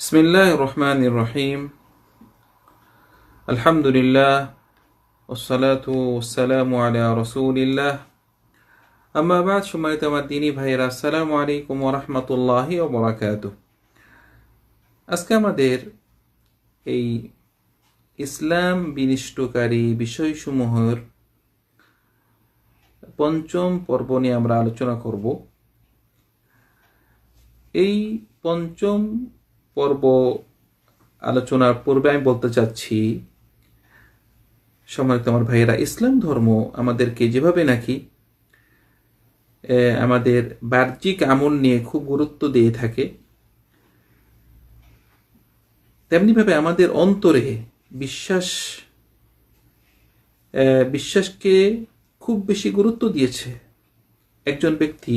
বিসমিল্লাহ রহমান রহিম আলহামদুলিল্লাহ ওসালাতু ওসালামু আলা রসুলিল্লাহ আম্মাবাদ সময়ত আমার দিনী ভাইয়েরা আসসালামু আলাইকুম ওরহমতুল্লাহি ওবরাকাত আজকে আমাদের এই ইসলাম বিনিষ্টকারী বিষয়সমূহের পঞ্চম পর্ব নিয়ে আমরা আলোচনা করব। এই পঞ্চম পর্ব আলোচনার পূর্বে আমি বলতে চাচ্ছি, সম্মানিত আমার ভাইয়েরা, ইসলাম ধর্ম আমাদেরকে যেভাবে নাকি আমাদের বাহ্যিক আমল নিয়ে খুব গুরুত্ব দিয়ে থাকে, তেমনিভাবে আমাদের অন্তরে বিশ্বাস বিশ্বাসকে খুব বেশি গুরুত্ব দিয়েছে। একজন ব্যক্তি,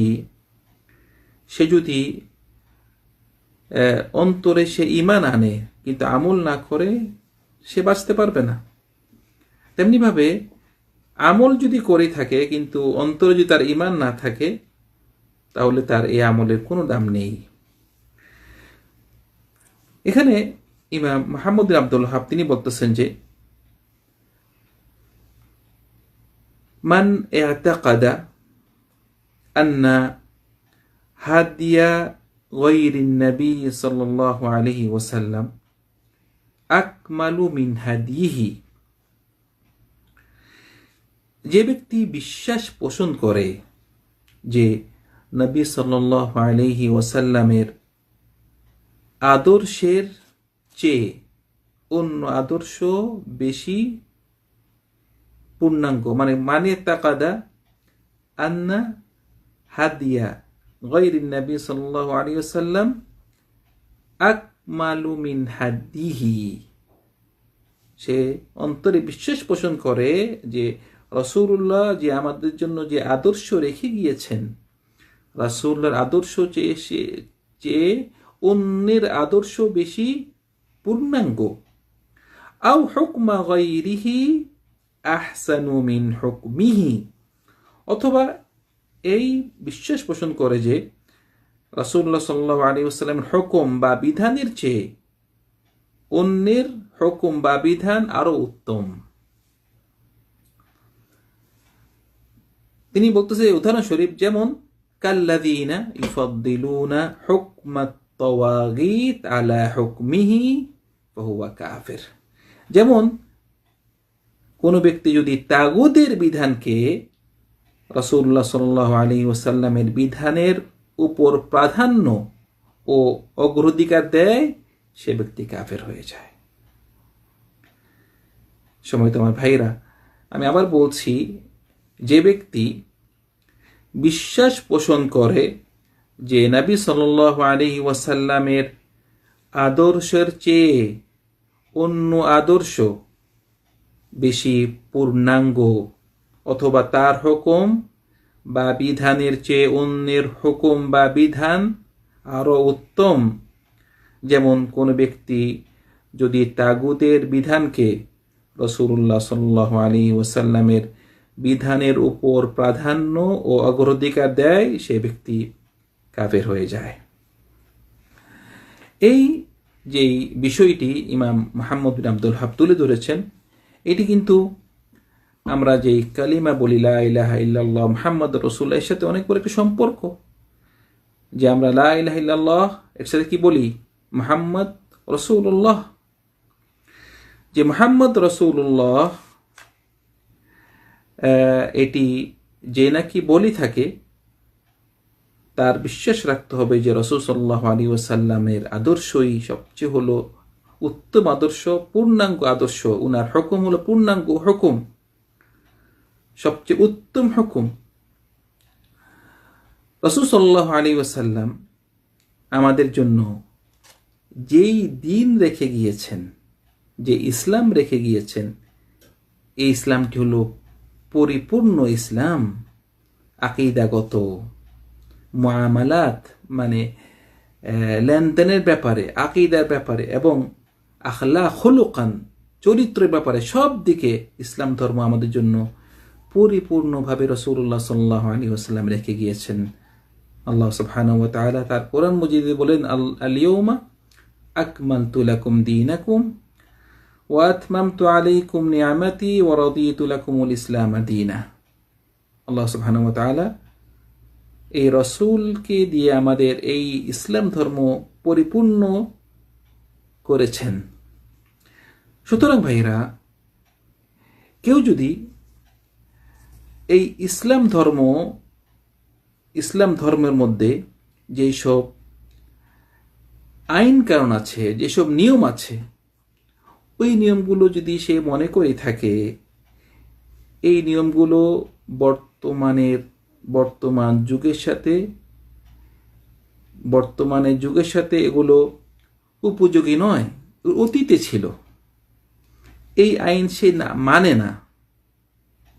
সে যদি অন্তরে সে ইমান আনে, কিন্তু আমল না করে সে বাঁচতে পারবে না। তেমনিভাবে আমল যদি করে থাকে, কিন্তু অন্তরে যদি তার ইমান না থাকে, তাহলে তার এই আমলের কোনো দাম নেই। এখানে ইমাম মাহমুদ আব্দুল হাব তিনি বলতেছেন যে, মান এ এতাকাদা আন্না হাদিয়া غير النبي صلى الله عليه وسلم أكمل من هديه যে ব্যক্তি বিশ্বাস পোষণ করে যে নবী সাল্লাহ আলহি ওয়াসাল্লামের আদর্শের চেয়ে অন্য আদর্শ বেশি পূর্ণাঙ্গ মানে মানে তাকাদা আন্না হাদিয়া গৈর নবী সাল্লাহ আলী সাল্লাম আকমালু মিন হাদিহি সে অন্তরে বিশ্বাস পোষণ করে যে রসুল্লাহ যে আমাদের জন্য যে আদর্শ রেখে গিয়েছেন রাসুল্লাহর আদর্শ চেয়ে সে চেয়ে অন্যের আদর্শ বেশি পূর্ণাঙ্গ। আও হুকমা গৈরিহি আহসানু মিন হুকমিহি, অথবা এই বিশ্বাস পোষণ করে যে রাসুল্লাহ সাল্লাহ আলী আসসালামের হুকুম বা বিধানের চেয়ে অন্যের হুকুম বা বিধান আরও উত্তম। তিনি বলতেছে, উদাহরণস্বরূপ যেমন কাল্লাদিনা কাফির। যেমন, কোনো ব্যক্তি যদি তাগুদের বিধানকে রসুল্লাহ সাল্লাহ আলী ওসাল্লামের বিধানের উপর প্রাধান্য ও অগ্রাধিকার দেয়, সে ব্যক্তি কাফের হয়ে যায়। সময় তোমার ভাইরা, আমি আবার বলছি, যে ব্যক্তি বিশ্বাস পোষণ করে যে নবী সাল্লাহ আলী ওয়াসাল্লামের আদর্শের চেয়ে অন্য আদর্শ বেশি পূর্ণাঙ্গ অথবা তার হুকুম বা বিধানের চেয়ে অন্যের হুকুম বা বিধান আরও উত্তম। যেমন কোন ব্যক্তি যদি তাগুতের বিধানকে রসুল্লাহ সাল্লাহ আলী ওসাল্লামের বিধানের উপর প্রাধান্য ও অগ্রাধিকার দেয়, সে ব্যক্তি কাফের হয়ে যায়। এই যেই বিষয়টি ইমাম মাহমুদ বিন আব্দুল হাব তুলে ধরেছেন, এটি কিন্তু আমরা যেই কালিমা বলি, লা ইলাহা ইল্লাল্লাহ মুহাম্মদ রসুল্লাহ এর সাথে অনেক বড় একটি সম্পর্ক। যে আমরা লা ইলাহা ইল্লাল্লাহ এর সাথে কি বলি? মোহাম্মদ রসুল্লাহ যে মোহাম্মদ রসুল্লাহ এটি যে নাকি বলি থাকে, তার বিশ্বাস রাখতে হবে যে রসুল সাল্লাহ আলী ওসাল্লামের আদর্শই সবচেয়ে হলো উত্তম আদর্শ, পূর্ণাঙ্গ আদর্শ। উনার হুকুম হলো পূর্ণাঙ্গ হুকুম। সবচেয়ে উত্তম হুকুম। রসুল সাল্লাহ আলী ওসাল্লাম আমাদের জন্য যেই দিন রেখে গিয়েছেন, যে ইসলাম রেখে গিয়েছেন, এই ইসলামটি হলো পরিপূর্ণ ইসলাম, আকিদাগত মামালাত মানে লেনদেনের ব্যাপারে, আকিদার ব্যাপারে এবং আখলা হলুকান, চরিত্রের ব্যাপারে সব দিকে ইসলাম ধর্ম আমাদের জন্য পরিপূর্ণভাবে রসুল্লাহ সাল্লাহ আলী আসাল্লাম রেখে গিয়েছেন। আল্লাহ সুবহানাহু ওয়া তাআলা তার কোরআন মজিদে বলেন, আল আলিয়মা আকমালতু লাকুম দীনাকুম ওয়াতমামতু আলাইকুম নিয়ামতি ওয়া রাদিতু লাকুমুল ইসলাম দীনা। আল্লাহ সুবহানাহু ওয়া তাআলা এই রসুলকে দিয়ে আমাদের এই ইসলাম ধর্ম পরিপূর্ণ করেছেন। সুতরাং ভাইরা কেউ যদি এই ইসলাম ধর্ম, ইসলাম ধর্মের মধ্যে যেই সব আইন কারণ আছে, যেসব নিয়ম আছে, ওই নিয়মগুলো যদি সে মনে করে থাকে, এই নিয়মগুলো বর্তমানের, বর্তমান যুগের সাথে বর্তমানে যুগের সাথে এগুলো উপযোগী নয়, অতীতে ছিল। এই আইন সে না মানে না।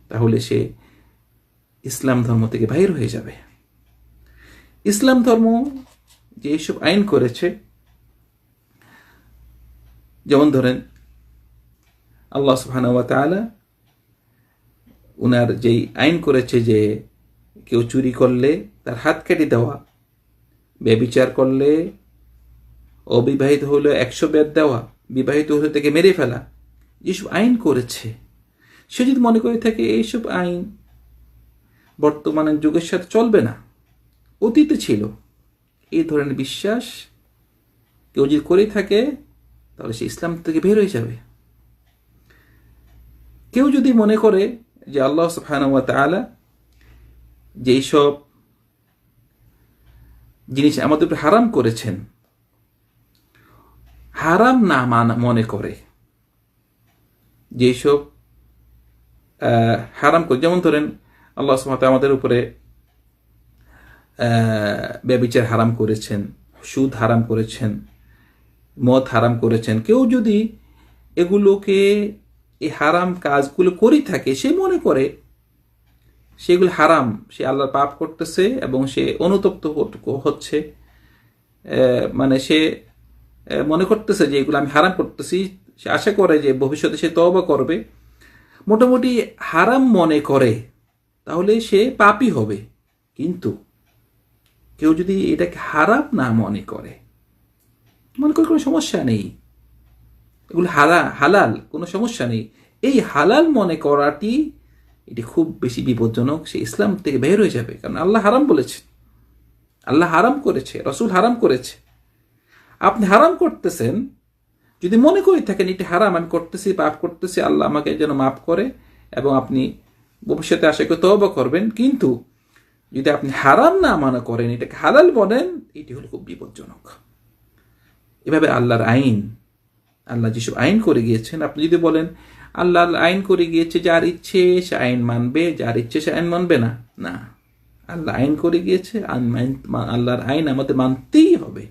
তাহলে সে ইসলাম ধর্ম থেকে বাহির হয়ে যাবে। ইসলাম ধর্ম যে এইসব আইন করেছে, যেমন ধরেন আল্লাহ সুবহানাহু ওয়া তাআলা উনার যেই আইন করেছে যে কেউ চুরি করলে তার হাত কেটে দেওয়া, ব্যবিচার করলে অবিবাহিত হলে একশো বেদ দেওয়া, বিবাহিত হলে তাকে মেরে ফেলা, যেসব আইন করেছে, সে যদি মনে করে থাকে এইসব আইন বর্তমানে যুগের সাথে চলবে না। অতীতে ছিল। এই ধরনের বিশ্বাস কেউ যদি করে থাকে, তাহলে সে ইসলাম থেকে বের হয়ে যাবে। কেউ যদি মনে করে যে আল্লাহ সুবহানাহু ওয়া তাআলা যেই সব জিনিস আমাদের উপরে হারাম করেছেন, হারাম না মানা, মনে করে যেসব হারাম করে, যেমন ধরেন আল্লাহ তাআলা আমাদের উপরে ব্যবিচার হারাম করেছেন, সুদ হারাম করেছেন, মদ হারাম করেছেন। কেউ যদি এগুলোকে, এই হারাম কাজগুলো করেই থাকে, সে মনে করে সেগুলো হারাম, সে আল্লাহর পাপ করতেছে এবং সে অনুতপ্ত হচ্ছে মানে সে মনে করতেছে যে এগুলো আমি হারাম করতেছি। সে আশা করে যে ভবিষ্যতে সে তবা করবে। মোটামুটি হারাম মনে করে। তাহলে সে পাপই হবে। কিন্তু কেউ যদি এটাকে হারাম না মনে করে মনে করে কোনো সমস্যা নেই। এগুলো হালা, হালাল, কোনো সমস্যা নেই। এই হালাল মনে করাটি এটি খুব বেশি বিপজ্জনক, সে ইসলাম থেকে বের হয়ে যাবে। কারণ আল্লাহ হারাম বলেছে। আল্লাহ হারাম করেছে, রসুল হারাম করেছে। আপনি হারাম করতেছেন, যদি মনে করে থাকেন এটি হারাম, আমি করতেছি, পাপ করতেছি, আল্লাহ আমাকে যেন মাফ করে এবং আপনি ভবিষ্যতে আশা করে তবা করবেন। কিন্তু যদি আপনি হারাম না মনে করেন, এটাকে হালাল বলেন, এটি হলো খুব বিপজ্জনক। এভাবে আল্লাহর আইন, আল্লাহ যেসব আইন করে গিয়েছেন, আপনি যদি বলেন আল্লাহ আইন করে গিয়েছে, যার ইচ্ছে সে আইন মানবে, যার ইচ্ছে সে আইন মানবে না না। আল্লাহ আইন করে গিয়েছে আল্লাহর আইন আমাদের মানতেই হবে।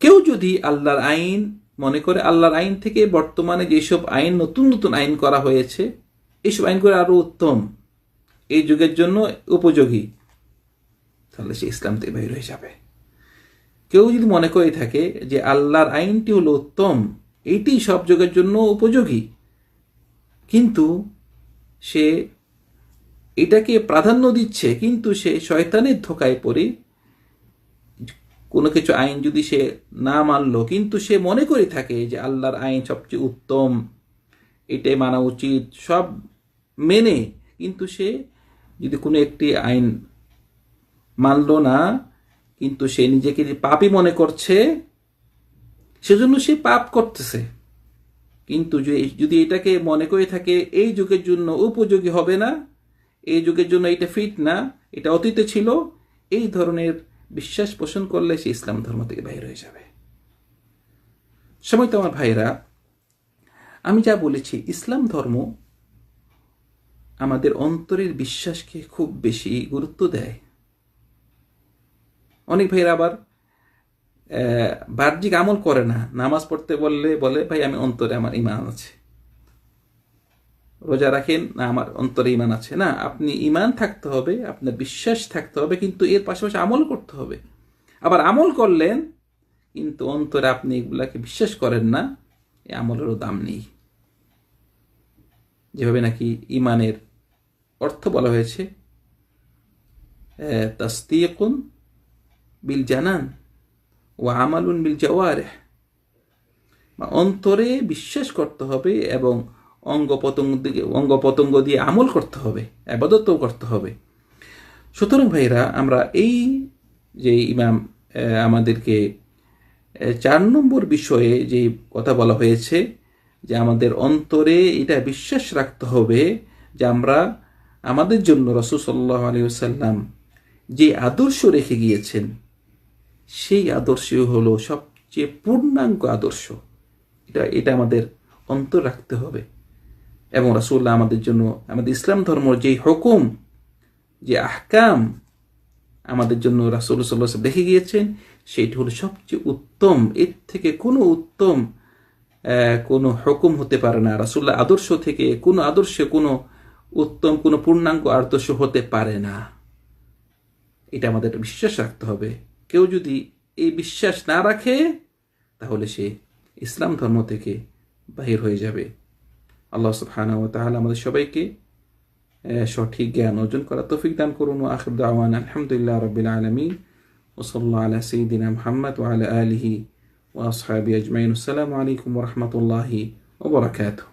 কেউ যদি আল্লাহর আইন, মনে করে আল্লাহর আইন থেকে বর্তমানে যেসব আইন, নতুন নতুন আইন করা হয়েছে এইসব আইন করে আরও উত্তম। এই যুগের জন্য উপযোগী। তাহলে সে ইসলাম থেকে বের হয়ে যাবে। কেউ যদি মনে করে থাকে যে আল্লাহর আইনটি হলো উত্তম এইটি সব যুগের জন্য উপযোগী। কিন্তু সে এটাকে প্রাধান্য দিচ্ছে, কিন্তু সে শয়তানের ধোকায় পড়ে। কোনো কিছু আইন যদি সে না মানলো, কিন্তু সে মনে করে থাকে যে আল্লাহর আইন সবচেয়ে উত্তম, এটাই মানা উচিত। সব মেনে, কিন্তু সে যদি কোনো একটি আইন মানল না, কিন্তু সে নিজেকে যে পাপই মনে করছে, সেজন্য সে পাপ করতেছে। কিন্তু যদি এটাকে মনে করে থাকে, এই যুগের জন্য উপযোগী হবে না, এই যুগের জন্য এটা ফিট না, এটা অতীতে ছিল, এই ধরনের বিশ্বাস পোষণ করলে সে ইসলাম ধর্ম থেকে বাইর হয়ে যাবে। সময় তো আমার ভাইরা আমি যা বলেছি, ইসলাম ধর্ম আমাদের অন্তরের বিশ্বাসকে খুব বেশি গুরুত্ব দেয়। অনেক ভাইরা আবার বাহ্যিক আমল করে না। নামাজ পড়তে বললে বলে, ভাই, আমি অন্তরে আমার ইমান আছে। রোজা রাখেন, না, আমার অন্তরে ইমান আছে। না, আপনি ইমান থাকতে হবে, আপনার বিশ্বাস থাকতে হবে, কিন্তু এর পাশাপাশি আমল করতে হবে। আবার আমল করলেন, কিন্তু অন্তরে আপনি এগুলাকে বিশ্বাস করেন না এই আমলেরও দাম নেই। যেভাবে নাকি ইমানের অর্থ বলা হয়েছে তাস্তিয়কুন বিল জানান ও আমালুন বিল জওয়ারেহ। বা অন্তরে বিশ্বাস করতে হবে এবং অঙ্গ পতঙ্গ দিকে অঙ্গ পতঙ্গ দিয়ে আমল করতে হবে, আবাদতও করতে হবে। সুতরাং ভাইরা আমরা এই যে ইমাম আমাদেরকে চার নম্বর বিষয়ে যে কথা বলা হয়েছে যে আমাদের অন্তরে এটা বিশ্বাস রাখতে হবে যে আমরা আমাদের জন্য রসুল সাল্লাহ আলী সাল্লাম যে আদর্শ রেখে গিয়েছেন, সেই আদর্শ হলো সবচেয়ে পূর্ণাঙ্গ আদর্শ। এটা এটা আমাদের অন্তর রাখতে হবে। এবং রাসুল্লাহ আমাদের জন্য, আমাদের ইসলাম ধর্ম যেই হুকুম, যে আহকাম আমাদের জন্য রাসুল সাল্লাহ রেখে গিয়েছেন, সেইটি হলো সবচেয়ে উত্তম। এর থেকে কোনো উত্তম কোনো হুকুম হতে পারে না। রাসুল্লাহ আদর্শ থেকে কোনো আদর্শে কোনো উত্তম কোনো পূর্ণাঙ্গ আদর্শ হতে পারে না। এটা আমাদের বিশ্বাস রাখতে হবে। কেউ যদি এই বিশ্বাস না রাখে, তাহলে সে ইসলাম ধর্ম থেকে বাহির হয়ে যাবে। আল্লাহ ওয়া তাআলা আমাদের সবাইকে সঠিক জ্ঞান অর্জন করা তৌফিক দান করুন। ও আখির দাওয়ান আলহামদুলিল্লাহ রাব্বিল আলামিন। ওসল্লা আলা সঈদিনা মুহাম্মদ ওয়া আলা আলিহি ওয়া আসহাবি আজমাইন। আসসালামু আলাইকুম রাহমাতুল্লাহি ওয়া বারাকাতুহু।